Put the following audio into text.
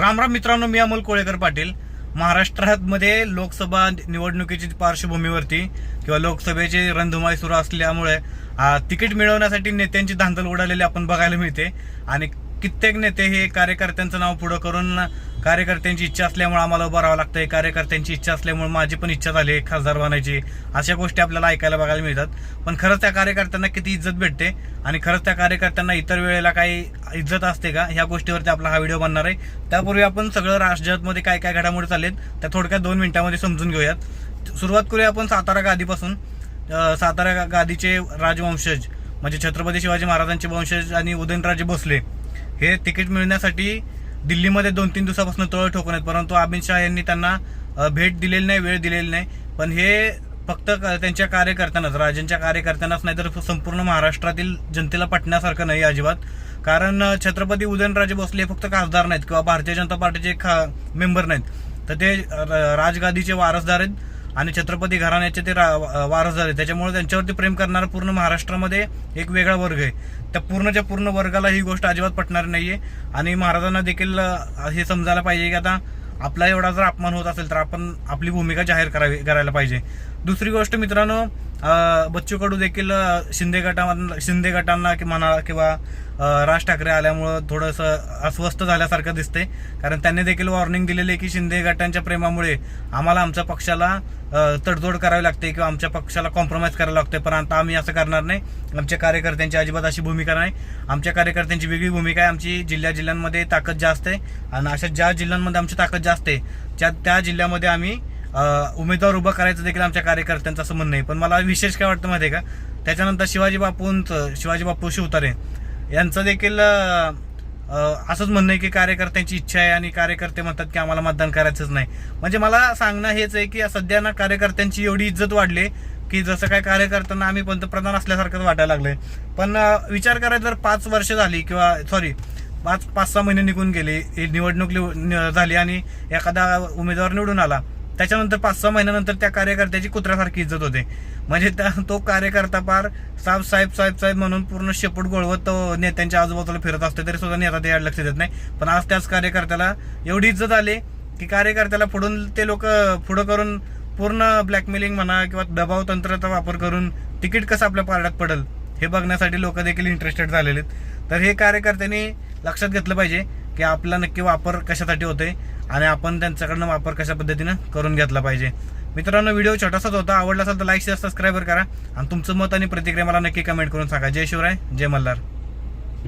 राम राम मित्रांनो मी अमोल कोळेकर पाटील. महाराष्ट्रामध्ये लोकसभा निवडणुकीची पार्श्वभूमीवरती किंवा लोकसभेची रणधुमाई सुरू असल्यामुळे तिकीट मिळवण्यासाठी नेत्यांची धांदल उडालेली आपण बघायला मिळते. आणि कित्येक नेते हे कार्यकर्त्यांचं नाव पुढं करून कार्यकर्त्यांची इच्छा असल्यामुळे आम्हाला उभं राहावं लागतंय. कार्यकर्त्यांची इच्छा असल्यामुळे माझी पण इच्छा झाली आहे खासदार बनायची. अशा गोष्टी आपल्याला ऐकायला बघायला मिळतात. पण खरंच त्या कार्यकर्त्यांना किती इज्जत भेटते आणि खरंच त्या कार्यकर्त्यांना इतर वेळेला काही इज्जत असते का? ह्या गोष्टीवरती आपला हा व्हिडिओ बनणार आहे. त्यापूर्वी आपण सगळं राज्यामध्ये काय काय घडामोडी चाललेत त्या थोडक्यात दोन मिनिटांमध्ये समजून घेऊयात. सुरुवात करूया आपण सातारा गादीपासून. सातारा गादीचे राजवंशज म्हणजे छत्रपती शिवाजी महाराजांचे वंशज आणि उदयनराजे भोसले. हे तिकीट मिळण्यासाठी दिल्लीमध्ये दोन तीन दिवसापासून तळ ठोकून आहेत. परंतु अमित शहा यांनी त्यांना भेट दिलेली नाही वेळ दिलेली नाही. पण हे फक्त क- त्यांच्या कार्यकर्त्यांनाच राजांच्या कार्यकर्त्यांनाच नाही तर संपूर्ण महाराष्ट्रातील जनतेला पटण्यासारखं नाही अजिबात. कारण छत्रपती उदयनराजे भोसले हे फक्त खासदार नाहीत किंवा भारतीय जनता पार्टीचे खा मेंबर नाहीत. तर ते र- राजगादीचे वारसदार आहेत. आणि छत्रपती घराण्याचे ते रा- झाले. त्याच्यामुळे त्यांच्यावरती प्रेम करणारा पूर्ण महाराष्ट्रामध्ये एक वेगळा वर्ग आहे. त्या पूर्णच्या पूर्ण वर्गाला ही गोष्ट अजिबात पटणार नाहीये. आणि महाराजांना देखील हे समजायला पाहिजे की आता आपला एवढा जर अपमान होत असेल तर आपण आपली भूमिका जाहीर करावी करायला पाहिजे. दुसरी गोष्ट मित्रांनो बच्चू कडू देखील शिंदे गटामधून शिंदे गटांना कि म्हणा किंवा राज ठाकरे आल्यामुळं थोडंसं अस्वस्थ झाल्यासारखं दिसते कारण त्यांनी देखील वॉर्निंग दिलेली आहे की शिंदे गटांच्या प्रेमामुळे आम्हाला आमच्या पक्षाला तडजोड करावी लागते किंवा आमच्या पक्षाला कॉम्प्रोमाइज करावं लागते. पण आता आम्ही असं करणार नाही. आमच्या कार्यकर्त्यांची अजिबात अशी भूमिका नाही. आमच्या कार्यकर्त्यांची वेगळी भूमिका आहे. आमची जिल्ह्या जिल्ह्यांमध्ये ताकद जास्त आहे. आणि अशा ज्या जिल्ह्यांमध्ये आमची ताकद जास्त आहे त्या त्या जिल्ह्यामध्ये आम्ही उमेदवार उभं करायचं देखील आमच्या कार्यकर्त्यांचं असं म्हणणं आहे. पण मला विशेष काय वाटतं माहिती आहे का? त्याच्यानंतर शिवाजी बापूंचं शिवाजी बापू शिवतारे यांचं देखील असंच म्हणणं आहे की कार्यकर्त्यांची इच्छा आहे आणि कार्यकर्ते म्हणतात की आम्हाला मतदान करायचंच नाही. म्हणजे मला सांगणं हेच आहे की सध्या ना कार्यकर्त्यांची एवढी इज्जत वाढली की जसं काय कार्यकर्त्यांना आम्ही पंतप्रधान असल्यासारखंच वाटायला लागले पण विचार करायला जर पाच वर्ष झाली किंवा सॉरी पाच पाच सहा महिने निघून गेले. निवडणूक झाली आणि एखादा उमेदवार निवडून आला. त्याच्यानंतर पाच सहा महिन्यानंतर त्या कार्यकर्त्याची कुत्र्यासारखी इज्जत होते. म्हणजे त्या- तो कार्यकर्ता पार साहेब साहेब साहेब साहेब म्हणून पूर्ण शेपूट गोळवत तो नेत्यांच्या आजूबाजूला फिरत असतो. तरी सुद्धा नेता त्याकडे लक्ष देत नाही. पण आज त्याच कार्यकर्त्याला एवढी इज्जत आली की कार्यकर्त्याला पुढून ते लोक पुढं करून पूर्ण ब्लॅकमेलिंग म्हणा किंवा दबाव तंत्राचा वापर करून तिकीट कसं आपल्या पारड्यात पडेल? हे बघण्यासाठी लोक देखील इंटरेस्टेड झालेले आहेत तर हे कार्यकर्त्यांनी लक्षात घेतलं पाहिजे की आपला नक्की वापर कशासाठी होतोय आणि आपण त्यांच्याकडनं वापर कशा पद्धतीनं करून घेतला पाहिजे. मित्रांनो व्हिडिओ छोटासाच होता. आवडला असेल तर लाईक शेअर सबस्क्राईबर करा. आणि तुमचं मत आणि प्रतिक्रिया मला नक्की कमेंट करून सांगा. जय शिवराय जय मल्हार.